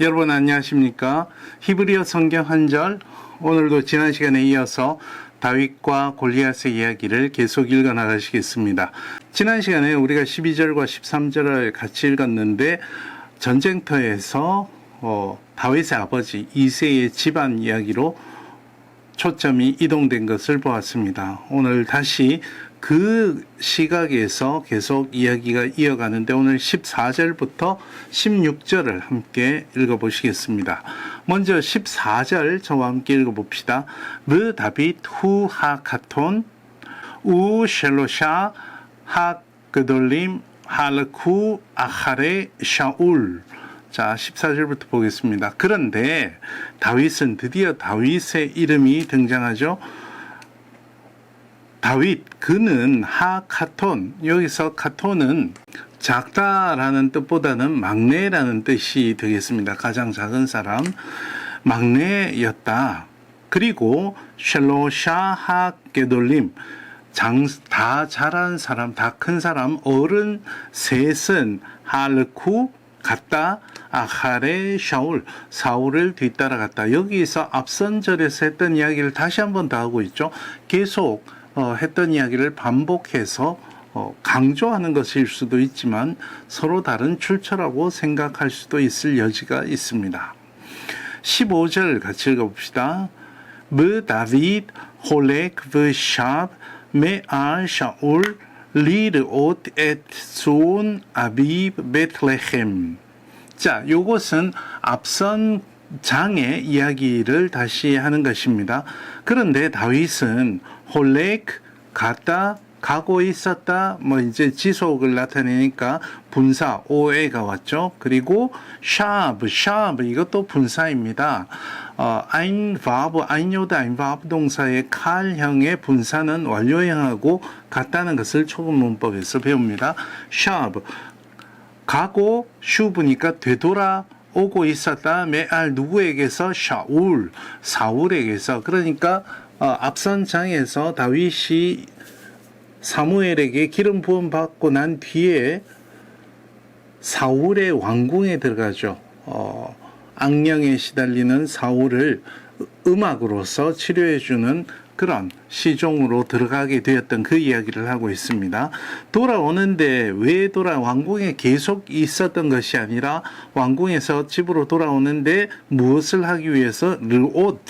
여러분 안녕하십니까? 히브리어 성경 한 절 오늘도 지난 시간에 이어서 다윗과 골리앗의 이야기를 계속 읽어 나가시겠습니다. 지난 시간에 우리가 12절과 13절을 같이 읽었는데 전쟁터에서 어, 다윗의 아버지 이세의 집안 이야기로 초점이 이동된 것을 보았습니다. 오늘 다시 그 시각에서 계속 이야기가 이어가는데 오늘 14절부터 16절을 함께 읽어보시겠습니다. 먼저 14절 저와 함께 읽어봅시다. 르 다빗 후 하 카톤 우 셸로샤 하 그돌림 할쿠 아하레 샤울 자, 14절부터 보겠습니다. 그런데 다윗은 드디어 다윗의 이름이 등장하죠. 다윗, 그는 하 카톤, 여기서 카톤은 작다라는 뜻보다는 막내라는 뜻이 되겠습니다. 가장 작은 사람, 막내였다. 그리고 셸로샤하 게돌림, 장, 다 자란 사람, 다 큰 사람, 어른 셋은 할쿠, 갔다 아하레 샤울 사울을 뒤따라갔다 여기서 앞선 절에서 했던 이야기를 다시 한번 더 하고 있죠 계속 어, 했던 이야기를 반복해서 어, 강조하는 것일 수도 있지만 서로 다른 출처라고 생각할 수도 있을 여지가 있습니다 15절 같이 읽어봅시다 브 다윗 홀렉 브샵 메알 샤울 리르옷 엣손 아비브 베틀레헴. 자, 요것은 앞선 장의 이야기를 다시 하는 것입니다. 그런데 다윗은 홀렉 갔다 가고 있었다 뭐 이제 지속을 나타내니까 분사 오에가 왔죠. 그리고 샤브 샤브 이것도 분사입니다. 어, 아인 바브 아인요드 아인 바브 동사의 칼형의 분사는 완료형하고 같다는 것을 초급 문법에서 배웁니다. 샤브 가고 슈브니까 되돌아 오고 있었다. 메알 누구에게서 샤울 사울에게서 그러니까 어, 앞선 장에서 다윗이 사무엘에게 기름 부음 받고 난 뒤에 사울의 왕궁에 들어가죠. 어, 악령에 시달리는 사울을 음악으로서 치료해주는 그런 시종으로 들어가게 되었던 그 이야기를 하고 있습니다. 돌아오는데 왜 돌아 왕궁에 계속 있었던 것이 아니라 왕궁에서 집으로 돌아오는데 무엇을 하기 위해서 르옷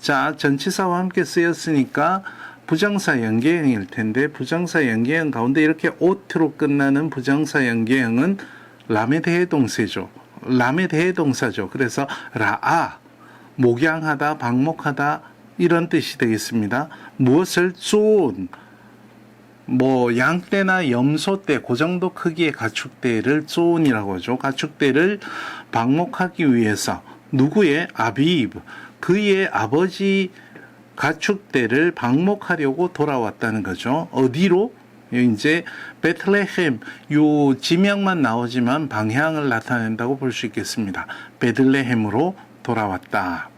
자 전치사와 함께 쓰였으니까 부정사 연계형일 텐데 부정사 연계형 가운데 이렇게 오트로 끝나는 부정사 연계형은 람에 대해 동사죠. 람에 대해 동사죠. 그래서 라아 목양하다 방목하다 이런 뜻이 되겠습니다. 무엇을 쫀, 뭐 양떼나 염소떼 그 정도 크기의 가축대를 쫀이라고 하죠. 가축대를 방목하기 위해서 누구의 아비브 그의 아버지 가축대를 방목하려고 돌아왔다는 거죠. 어디로? 이제 베틀레헴 요 지명만 나오지만 방향을 나타낸다고 볼 수 있겠습니다. 베들레헴으로 돌아왔다.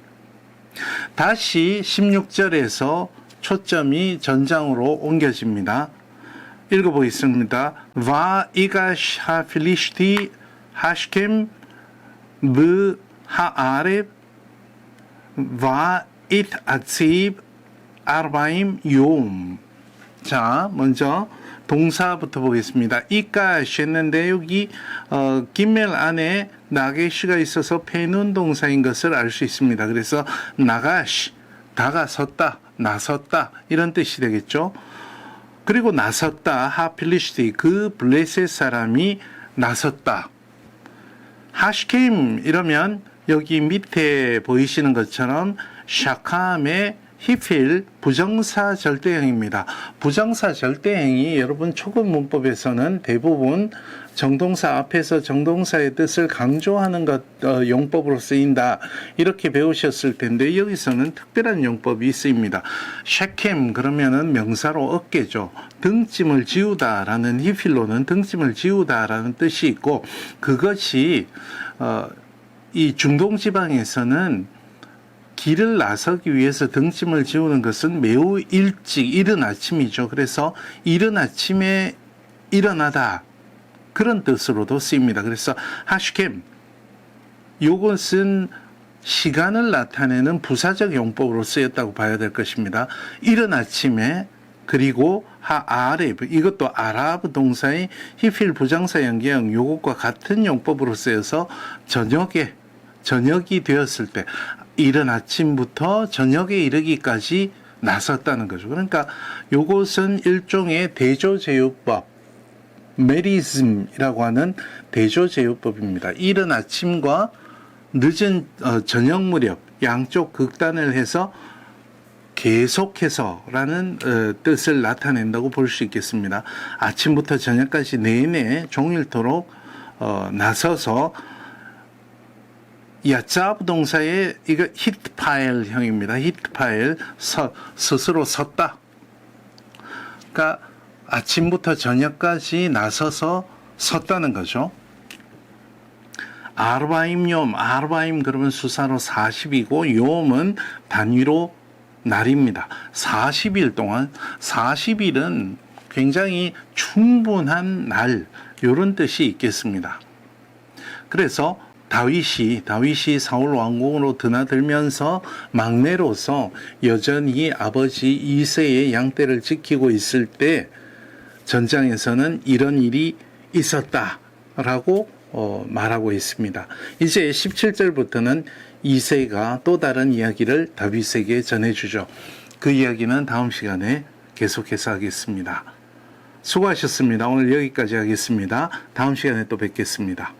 다시 16절에서 초점이 전장으로 옮겨집니다. 읽어보겠습니다. 와 이가시 하필리시티 하시켐 브 하아렙 아치브 아르바임 욤 자, 먼저 동사부터 보겠습니다. 이까시 했는데 여기 어, 김멜 안에 나게시가 있어서 페눈 동사인 것을 알 수 있습니다. 그래서 나가시 다가섰다, 나섰다 이런 뜻이 되겠죠. 그리고 나섰다 하필리시티 그 블레셋 사람이 나섰다. 하시킴 이러면 여기 밑에 보이시는 것처럼 샤캄의 히필 부정사 절대형입니다. 부정사 절대형이 여러분 초급 문법에서는 대부분 정동사 앞에서 정동사의 뜻을 강조하는 것 어, 용법으로 쓰인다 이렇게 배우셨을 텐데 여기서는 특별한 용법이 쓰입니다. 쉐캠 그러면은 명사로 어깨죠. 등짐을 지우다라는 히필로는 등짐을 지우다라는 뜻이 있고 그것이 어, 이 중동 지방에서는 길을 나서기 위해서 등짐을 지우는 것은 매우 일찍 이른 아침이죠. 그래서 이른 아침에 일어나다 그런 뜻으로도 쓰입니다. 그래서 하슈캠 요것은 시간을 나타내는 부사적 용법으로 쓰였다고 봐야 될 것입니다. 이른 아침에 그리고 하 아레브 이것도 아랍 동사의 히필 부장사 연계형 요것과 같은 용법으로 쓰여서 저녁에 저녁이 되었을 때 이른 아침부터 저녁에 이르기까지 나섰다는 거죠. 그러니까 요것은 일종의 대조제요법 메리즘이라고 하는 대조제요법입니다. 이른 아침과 늦은 어, 저녁 무렵 양쪽 극단을 해서 계속해서라는 어, 뜻을 나타낸다고 볼 수 있겠습니다. 아침부터 저녁까지 내내 종일토록 어, 나서서 야짜브 동사의 이거 히트 파일형입니다. 히트 파일 서, 스스로 섰다. 그러니까 아침부터 저녁까지 나서서 섰다는 거죠. 아르바임 욤, 아르바임 그러면 수사로 40이고 욤은 단위로 날입니다. 40일 동안 40일은 굉장히 충분한 날 이런 뜻이 있겠습니다. 그래서 다윗이 다윗이 사울 왕궁으로 드나들면서 막내로서 여전히 아버지 이세의 양떼를 지키고 있을 때 전장에서는 이런 일이 있었다라고 어, 말하고 있습니다. 이제 17절부터는 이세가 또 다른 이야기를 다윗에게 전해주죠. 그 이야기는 다음 시간에 계속해서 하겠습니다. 수고하셨습니다. 오늘 여기까지 하겠습니다. 다음 시간에 또 뵙겠습니다.